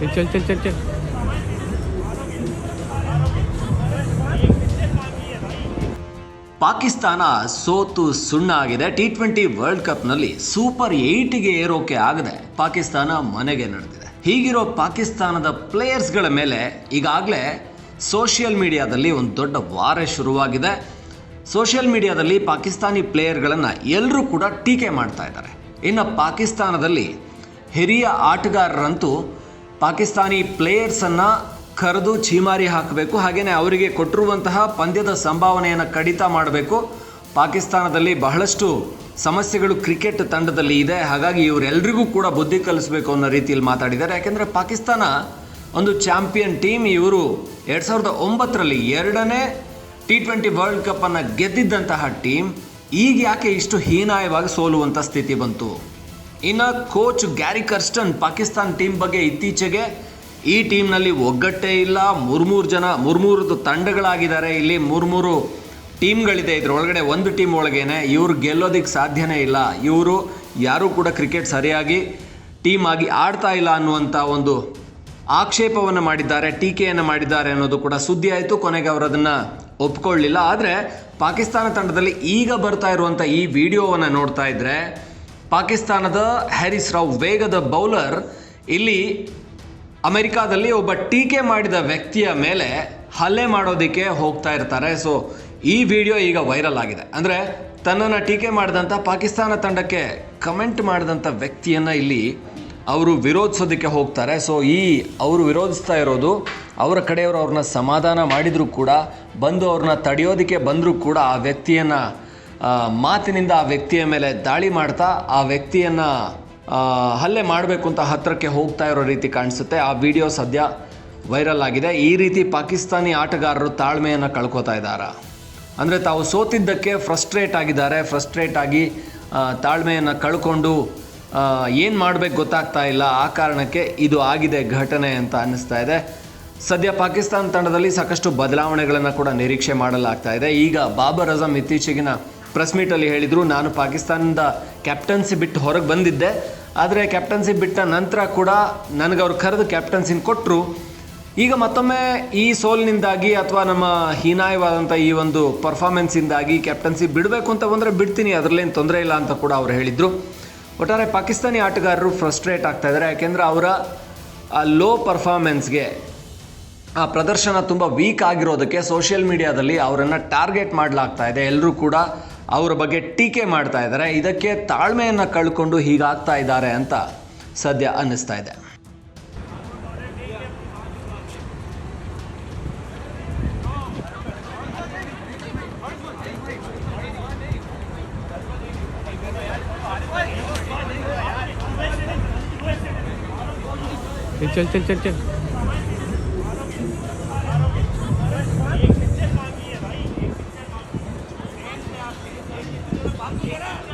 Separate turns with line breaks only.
चल चल चल चल चल
ಪಾಕಿಸ್ತಾನ ಸೋತು ಸುಣ್ಣ ಆಗಿದೆ ಟಿ ಟ್ವೆಂಟಿ ವರ್ಲ್ಡ್ ಕಪ್ನಲ್ಲಿ ಸೂಪರ್ ಏಯ್ಟಿಗೆ ಏರೋಕೆ ಆಗದೆ ಪಾಕಿಸ್ತಾನ ಮನೆಗೆ ನಡೆದಿದೆ ಹೀಗಿರೋ ಪಾಕಿಸ್ತಾನದ ಪ್ಲೇಯರ್ಸ್ಗಳ ಮೇಲೆ ಈಗಾಗಲೇ ಸೋಷಿಯಲ್ ಮೀಡಿಯಾದಲ್ಲಿ ಒಂದು ದೊಡ್ಡ ವಾರ ಶುರುವಾಗಿದೆ ಸೋಷಿಯಲ್ ಮೀಡಿಯಾದಲ್ಲಿ ಪಾಕಿಸ್ತಾನಿ ಪ್ಲೇಯರ್ಗಳನ್ನು ಎಲ್ಲರೂ ಕೂಡ ಟೀಕೆ ಮಾಡ್ತಾ ಇದ್ದಾರೆ ಇನ್ನು ಪಾಕಿಸ್ತಾನದಲ್ಲಿ ಹಿರಿಯ ಆಟಗಾರರಂತೂ ಪಾಕಿಸ್ತಾನಿ ಪ್ಲೇಯರ್ಸನ್ನು ಕರೆದು ಛೀಮಾರಿ ಹಾಕಬೇಕು. ಹಾಗೆಯೇ ಅವರಿಗೆ ಕೊಟ್ಟಿರುವಂತಹ ಪಂದ್ಯದ ಸಂಭಾವನೆಯನ್ನು ಕಡಿತ ಮಾಡಬೇಕು. ಪಾಕಿಸ್ತಾನದಲ್ಲಿ ಬಹಳಷ್ಟು ಸಮಸ್ಯೆಗಳು ಕ್ರಿಕೆಟ್ ತಂಡದಲ್ಲಿ ಇದೆ. ಹಾಗಾಗಿ ಇವರೆಲ್ಲರಿಗೂ ಕೂಡ ಬುದ್ಧಿ ಕಲಿಸಬೇಕು ಅನ್ನೋ ರೀತಿಯಲ್ಲಿ ಮಾತಾಡಿದ್ದಾರೆ. ಯಾಕೆಂದರೆ ಪಾಕಿಸ್ತಾನ ಒಂದು ಚಾಂಪಿಯನ್ ಟೀಮ್. ಇವರು ಎರಡು ಸಾವಿರದ ಒಂಬತ್ತರಲ್ಲಿ ಎರಡನೇ ಟಿ ಟ್ವೆಂಟಿ ವರ್ಲ್ಡ್ ಕಪ್ಪನ್ನು ಗೆದ್ದಿದ್ದಂತಹ ಟೀಮ್. ಈಗ ಯಾಕೆ ಇಷ್ಟು ಹೀನಾಯವಾಗಿ ಸೋಲುವಂಥ ಸ್ಥಿತಿ ಬಂತು? ಇನ್ನು coach Gary Kirsten Pakistan team ಬಗ್ಗೆ ಇತ್ತೀಚೆಗೆ ಈ ಟೀಮ್ನಲ್ಲಿ ಒಗ್ಗಟ್ಟೇ ಇಲ್ಲ. ಮೂರ್ಮೂರು ಜನ ಮೂರ್ಮೂರು ತಂಡಗಳಾಗಿದ್ದಾರೆ. ಇಲ್ಲಿ ಮೂರ್ಮೂರು ಟೀಮ್ಗಳಿದೆ. ಇದ್ರೊಳಗಡೆ ಒಂದು ಟೀಮ್ ಒಳಗೇನೆ ಇವರು ಗೆಲ್ಲೋದಿಕ್ಕೆ ಸಾಧ್ಯನೇ ಇಲ್ಲ. ಇವರು ಯಾರೂ ಕೂಡ ಕ್ರಿಕೆಟ್ ಸರಿಯಾಗಿ ಟೀಮ್ ಆಗಿ ಆಡ್ತಾ ಇಲ್ಲ ಅನ್ನುವಂಥ ಒಂದು ಆಕ್ಷೇಪವನ್ನು ಮಾಡಿದ್ದಾರೆ, ಟೀಕೆಯನ್ನು ಮಾಡಿದ್ದಾರೆ ಅನ್ನೋದು ಕೂಡ ಸುದ್ದಿ ಆಯಿತು. ಕೊನೆಗೆ ಅವರು ಅದನ್ನು ಒಪ್ಕೊಳ್ಳಿಲ್ಲ. ಆದರೆ ಪಾಕಿಸ್ತಾನ ತಂಡದಲ್ಲಿ ಈಗ ಬರ್ತಾ ಇರುವಂಥ ಈ ವಿಡಿಯೋವನ್ನು ನೋಡ್ತಾ ಇದ್ದರೆ ಪಾಕಿಸ್ತಾನದ ಹ್ಯಾರಿಸ್ ರಾವ್ ವೇಗದ ಬೌಲರ್. ಇಲ್ಲಿ ಅಮೆರಿಕಾದಲ್ಲಿ ಒಬ್ಬ ಟೀಕೆ ಮಾಡಿದ ವ್ಯಕ್ತಿಯ ಮೇಲೆ ಹಲ್ಲೆ ಮಾಡೋದಕ್ಕೆ ಹೋಗ್ತಾ ಇರ್ತಾರೆ. ಸೊ ಈ ವಿಡಿಯೋ ಈಗ ವೈರಲ್ ಆಗಿದೆ. ಅಂದರೆ ತನ್ನನ್ನು ಟೀಕೆ ಮಾಡಿದಂಥ ಪಾಕಿಸ್ತಾನ ತಂಡಕ್ಕೆ ಕಮೆಂಟ್ ಮಾಡಿದಂಥ ವ್ಯಕ್ತಿಯನ್ನು ಇಲ್ಲಿ ಅವರು ವಿರೋಧಿಸೋದಕ್ಕೆ ಹೋಗ್ತಾರೆ. ಸೊ ಈ ಅವರು ವಿರೋಧಿಸ್ತಾ ಇರೋದು ಅವರ ಕಡೆಯವರು ಅವ್ರನ್ನ ಸಮಾಧಾನ ಮಾಡಿದರೂ ಕೂಡ, ಬಂದು ಅವ್ರನ್ನ ತಡೆಯೋದಕ್ಕೆ ಬಂದರೂ ಕೂಡ ಆ ವ್ಯಕ್ತಿಯನ್ನು ಮಾತಿನಿಂದ ಆ ವ್ಯಕ್ತಿಯ ಮೇಲೆ ದಾಳಿ ಮಾಡ್ತಾ ಆ ವ್ಯಕ್ತಿಯನ್ನು ಹಲ್ಲೆ ಮಾಡಬೇಕು ಅಂತ ಹತ್ತಿರಕ್ಕೆ ಹೋಗ್ತಾ ಇರೋ ರೀತಿ ಕಾಣಿಸುತ್ತೆ. ಆ ವಿಡಿಯೋ ಸದ್ಯ ವೈರಲ್ ಆಗಿದೆ. ಈ ರೀತಿ ಪಾಕಿಸ್ತಾನಿ ಆಟಗಾರರು ತಾಳ್ಮೆಯನ್ನು ಕಳ್ಕೊತಾ ಇದ್ದಾರೆ? ಅಂದರೆ ತಾವು ಸೋತಿದ್ದಕ್ಕೆ ಫ್ರಸ್ಟ್ರೇಟ್ ಆಗಿದ್ದಾರೆ. ಫ್ರಸ್ಟ್ರೇಟ್ ಆಗಿ ತಾಳ್ಮೆಯನ್ನು ಕಳ್ಕೊಂಡು ಏನು ಮಾಡಬೇಕು ಗೊತ್ತಾಗ್ತಾ ಇಲ್ಲ. ಆ ಕಾರಣಕ್ಕೆ ಇದು ಆಗಿದೆ ಘಟನೆ ಅಂತ ಅನ್ನಿಸ್ತಾ ಇದೆ. ಸದ್ಯ ಪಾಕಿಸ್ತಾನ ತಂಡದಲ್ಲಿ ಸಾಕಷ್ಟು ಬದಲಾವಣೆಗಳನ್ನು ಕೂಡ ನಿರೀಕ್ಷೆ ಮಾಡಲಾಗ್ತಾ ಇದೆ. ಈಗ ಬಾಬರ್ ಅಜಮ್ ಇತ್ತೀಚೆಗಿನ ಪ್ರೆಸ್ ಮೀಟಲ್ಲಿ ಹೇಳಿದರು, ನಾನು ಪಾಕಿಸ್ತಾನದ ಕ್ಯಾಪ್ಟನ್ಸಿ ಬಿಟ್ಟು ಹೊರಗೆ ಬಂದಿದ್ದೆ. ಆದರೆ ಕ್ಯಾಪ್ಟನ್ಸಿ ಬಿಟ್ಟ ನಂತರ ಕೂಡ ನನಗೆ ಅವ್ರು ಕರೆದು ಕ್ಯಾಪ್ಟನ್ಸಿನ ಕೊಟ್ಟರು ಈಗ ಮತ್ತೊಮ್ಮೆ ಈ ಸೋಲಿನಿಂದಾಗಿ ಅಥವಾ ನಮ್ಮ ಹೀನಾಯವಾದಂಥ ಈ ಒಂದು ಪರ್ಫಾರ್ಮೆನ್ಸಿಂದಾಗಿ ಕ್ಯಾಪ್ಟನ್ಸಿ ಬಿಡಬೇಕು ಅಂತ ಬಂದರೆ ಬಿಡ್ತೀನಿ, ಅದರಲ್ಲೇನು ತೊಂದರೆ ಇಲ್ಲ ಅಂತ ಕೂಡ ಅವ್ರು ಹೇಳಿದರು. ಒಟ್ಟಾರೆ ಪಾಕಿಸ್ತಾನಿ ಆಟಗಾರರು ಫ್ರಸ್ಟ್ರೇಟ್ ಆಗ್ತಾ ಇದ್ದಾರೆ, ಯಾಕೆಂದರೆ ಅವರ ಆ ಲೋ ಪರ್ಫಾರ್ಮೆನ್ಸ್ಗೆ ಆ ಪ್ರದರ್ಶನ ತುಂಬ ವೀಕ್ ಆಗಿರೋದಕ್ಕೆ ಸೋಷಿಯಲ್ ಮೀಡಿಯಾದಲ್ಲಿ ಅವರನ್ನು ಟಾರ್ಗೆಟ್ ಮಾಡಲಾಗ್ತಾ ಇದೆ. ಎಲ್ಲರೂ ಕೂಡ ಅವರ ಬಗ್ಗೆ ಟೀಕೆ ಮಾಡ್ತಾ ಇದ್ದಾರೆ. ಇದಕ್ಕೆ ತಾಳ್ಮೆಯನ್ನು ಕಳ್ಕೊಂಡು ಹೀಗಾಗ್ತಾ ಇದ್ದಾರೆ ಅಂತ ಸದ್ಯ ಅನ್ನಿಸ್ತಾ ಇದೆ.
ಚಲ್ ಚಲ್ ಚಲ್ ಚಲ್. चल